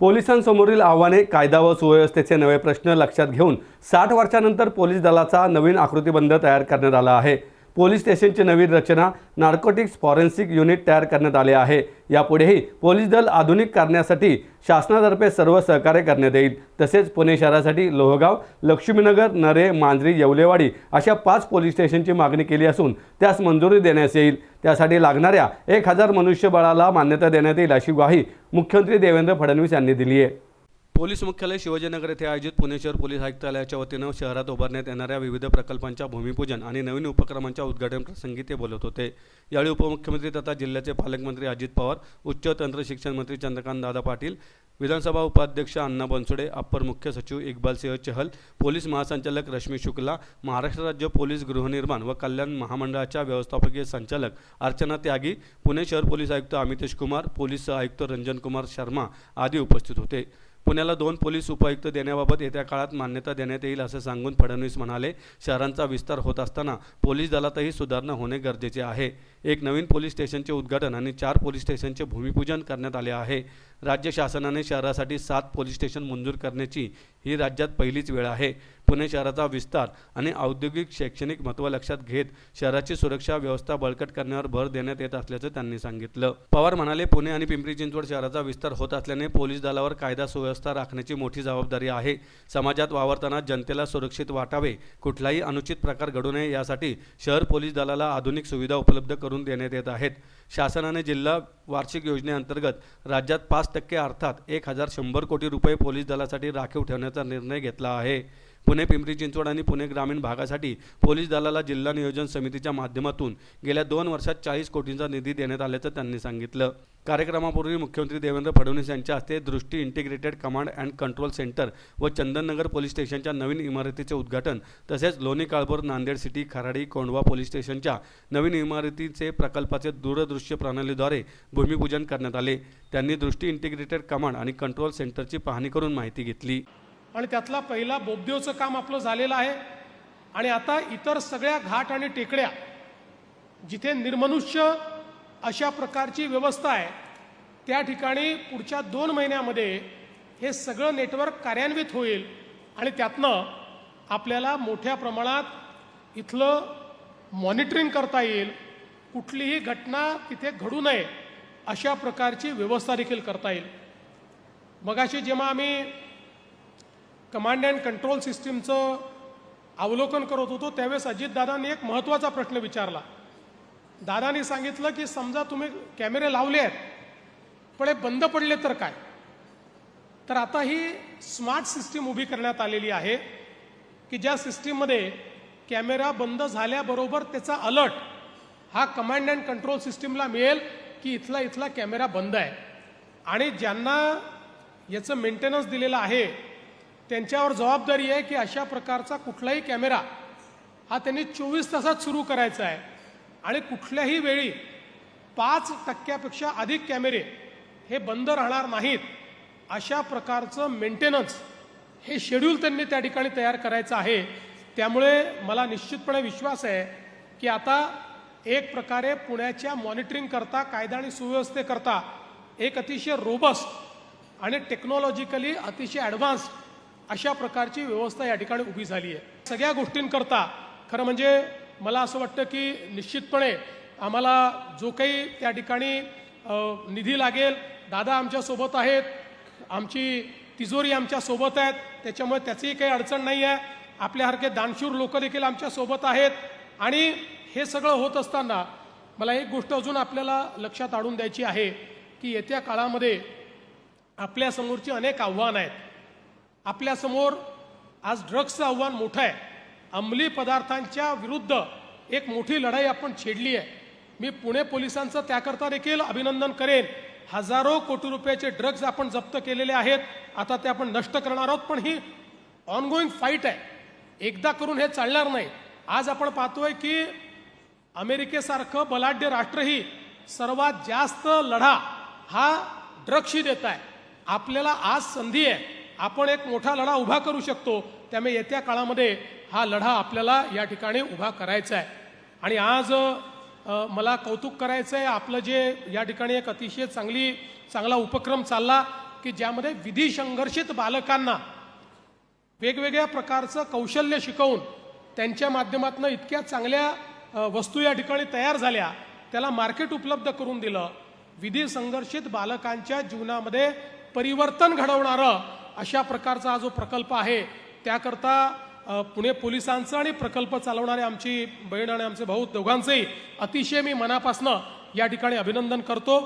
पोलिसांसमोरील आव्हाने कायदा व सुव्यवस्थेचे नवे प्रश्न लक्षात घेऊन साठ वर्षानंतर पोलीस दलाचा नवीन आकृतीबंध तयार करण्यात आला आहे. पोलीस स्टेशनची नवीन रचना नार्कोटिक्स फॉरेन्सिक युनिट तयार करण्यात आले आहे. यापुढेही पोलीस दल आधुनिक करण्यासाठी शासनातर्फे सर्व सहकार्य करण्यात येईल. तसेच पुणे शहरासाठी लोहगाव लक्ष्मीनगर नरे मांजरी येवलेवाडी अशा पाच पोलीस स्टेशनची मागणी केली असून त्यास मंजुरी देण्यास येईल. त्यासाठी लागणाऱ्या एक हजार मनुष्यबळाला मान्यता देण्यात येईल अशी ग्वाही मुख्यमंत्री देवेंद्र फडणवीस यांनी दिली आहे. पोलीस मुख्यालय शिवाजीनगर येथे आयोजित पुणे शहर पोलीस आयुक्तालयाच्या वतीनं शहरात उभारण्यात येणाऱ्या विविध प्रकल्पांच्या भूमिपूजन आणि नवीन उपक्रमांच्या उद्घाटन प्रसंगी ते बोलत होते. यावेळी उपमुख्यमंत्री तथा जिल्ह्याचे पालकमंत्री अजित पवार उच्च तंत्र शिक्षण मंत्री चंद्रकांत दादा पाटील विधानसभा उपाध्यक्ष अण्णा बनसोडे अप्पर मुख्य सचिव इक्बाल सिंह चहल पोलीस महासंचालक रश्मी शुक्ला महाराष्ट्र राज्य पोलीस गृहनिर्माण व कल्याण महामंडळाच्या व्यवस्थापकीय संचालक अर्चना त्यागी पुणे शहर पोलीस आयुक्त अमितेश कुमार पोलीस आयुक्त रंजन कुमार शर्मा आदी उपस्थित होते. पुण्याला दोन पोलीस उपायुक्त देण्याबाबत येत्या काळात मान्यता देण्यात येईल असं सांगून फडणवीस म्हणाले शहरांचा विस्तार होत असताना पोलीस दलातही सुधारणा होणे गरजेचे आहे. एक नवीन पोलीस स्टेशनचे उद्घाटन आणि चार पोलीस स्टेशनचे भूमिपूजन करण्यात आले आहे. राज्य शासनाने शहरासाठी सात पोलीस स्टेशन मंजूर करण्याची ही राज्यात पहिलीच वेळ आहे. पुणे शहराचा विस्तार आणि औद्योगिक शैक्षणिक महत्त्व लक्षात घेत शहराची सुरक्षा व्यवस्था बळकट करण्यावर भर देण्यात येत असल्याचं त्यांनी सांगितलं. पवार म्हणाले पुणे आणि पिंपरी चिंचवड शहराचा विस्तार होत असल्याने पोलीस दलावर कायदा सुव्यवस्था राखण्याची मोठी जबाबदारी आहे. समाजात वावरताना जनतेला सुरक्षित वाटावे. कुठलाही अनुचित प्रकार घडू नये यासाठी शहर पोलीस दलाला आधुनिक सुविधा उपलब्ध करून देण्यात येत आहेत. शासनाने जिल्हा वार्षिक योजनेअंतर्गत राज्यात पाच टक्के अर्थात एक हजार शंभर कोटी रुपये पोलीस दलासाठी राखीव ठेवण्याचा निर्णय घेतला आहे. पुणे पिंपरी चिंचवड आणि पुणे ग्रामीण भागासाठी पोलीस दलाला जिल्हा नियोजन समितीच्या माध्यमातून गेल्या दोन वर्षात चाळीस कोटींचा निधी देण्यात आल्याचं त्यांनी सांगितलं. कार्यक्रमापूर्वी मुख्यमंत्री देवेंद्र फडणवीस यांच्या हस्ते Drishti integrated command and control centre व चंदननगर पोलीस स्टेशनच्या नवीन इमारतीचे उद्घाटन तसेच लोणी काळभोर नांदेड सिटी खराडी कोंडवा पोलीस स्टेशनच्या नवीन इमारतीचे प्रकल्पाचे दूरदृश्य प्रणालीद्वारे भूमिपूजन करण्यात आले. त्यांनी दृष्टी इंटिग्रेटेड कमांड आणि कंट्रोल सेंटरची पाहणी करून माहिती घेतली. आणि त्यातला पहिला बोबदेवचं काम आपलं झालेलं आहे. आणि आता इतर सगळ्या घाट आणि टेकड्या जिथे निर्मनुष्य अशा प्रकारची व्यवस्था आहे त्या ठिकाणी पुढच्या दोन महिन्यामध्ये हे सगळं नेटवर्क कार्यान्वित होईल आणि त्यातनं आपल्याला मोठ्या प्रमाणात इथलं मॉनिटरिंग करता येईल. कुठलीही घटना तिथे घडू नये अशा प्रकारची व्यवस्था देखील करता येईल. मगाशी जेव्हा आम्ही कमांड अँड कंट्रोल सिस्टीमचं अवलोकन करत होतो त्यावेळेस अजितदादांनी एक महत्त्वाचा प्रश्न विचारला. दादानी सांगितलं की समजा तुम्ही कॅमेरे लावले आहेत पण हे बंद पडले तर काय? तर आता ही स्मार्ट सिस्टीम उभी करण्यात आलेली आहे की ज्या सिस्टीममध्ये कॅमेरा बंद झाल्याबरोबर त्याचा अलर्ट हा कमांड अँड कंट्रोल सिस्टीमला मिळेल की इथला इथला कॅमेरा बंद आहे. आणि ज्यांना याचं मेंटेनन्स दिलेलं आहे त्यांच्यावर जबाबदारी आहे की अशा प्रकारचा कुठलाही कॅमेरा हा त्यांनी चोवीस तासात सुरू करायचा आहे. आणि कुठल्याही वेळी पाच टक्क्यापेक्षा अधिक कॅमेरे हे बंद राहणार नाहीत अशा प्रकारचं मेंटेनन्स हे शेड्यूल त्यांनी त्या ठिकाणी तयार करायचं आहे. त्यामुळे मला निश्चितपणे विश्वास आहे की आता एक प्रकारे पुण्याच्या मॉनिटरिंग करता कायदा आणि सुव्यवस्थेकरता एक अतिशय रोबस्ट आणि टेक्नॉलॉजिकली अतिशय ॲडव्हान्स्ड अशा प्रकारची व्यवस्था या ठिकाणी उभी झाली आहे. सगळ्या गोष्टींकरता खरं म्हणजे मला असं वाटतं की निश्चितपणे आम्हाला जो काही त्या ठिकाणी निधी लागेल दादा आमच्यासोबत आहेत आमची तिजोरी आमच्यासोबत आहेत त्याच्यामुळे त्याचीही काही अडचण नाही आहे. आपल्यासारखे दानशूर लोक देखील आमच्यासोबत आहेत. आणि हे सगळं होत असताना मला एक गोष्ट अजून आपल्याला लक्षात आणून द्यायची आहे की येत्या काळामध्ये आपल्यासमोरची अनेक आव्हानं आहेत. आपल्यासमोर आज ड्रग्सचं आव्हान मोठं आहे. अंमली पदार्थांच्या विरुद्ध एक मोठी लढाई आपण छेडली आहे. मी पुणे पोलिसांचं त्याकरता देखील अभिनंदन करेन. हजारो कोटी रुपयाचे ड्रग्ज आपण जप्त केलेले आहेत. आता ते आपण नष्ट करणार आहोत पण ही ऑनगोईंग फाईट आहे. एकदा करून हे चालणार नाही. आज आपण पाहतोय की अमेरिकेसारखं बलाढ्य राष्ट्रही सर्वात जास्त लढा हा ड्रग्सशी देत आहे. आपल्याला आज संधी आहे. आपण एक मोठा लढा उभा करू शकतो त्यामुळे येत्या काळामध्ये हा लढा आपल्याला या ठिकाणी उभा करायचा आहे. आणि आज मला कौतुक करायचं आहे आपलं जे या ठिकाणी एक अतिशय चांगली चांगला उपक्रम चालला की ज्यामध्ये विधी संघर्षित बालकांना वेगवेगळ्या प्रकारचं कौशल्य शिकवून त्यांच्या माध्यमातून इतक्या चांगल्या वस्तू या ठिकाणी तयार झाल्या त्याला मार्केट उपलब्ध करून दिलं. विधी संघर्षित बालकांच्या जीवनामध्ये परिवर्तन घडवणारं अशा प्रकारचा हा जो प्रकल्प आहे त्याकरता पुणे पोलिसांचं आणि प्रकल्प चालवणारे आमची बहीण आणि आमचे भाऊ दोघांचंही अतिशय मी मनापासनं या ठिकाणी अभिनंदन करतो.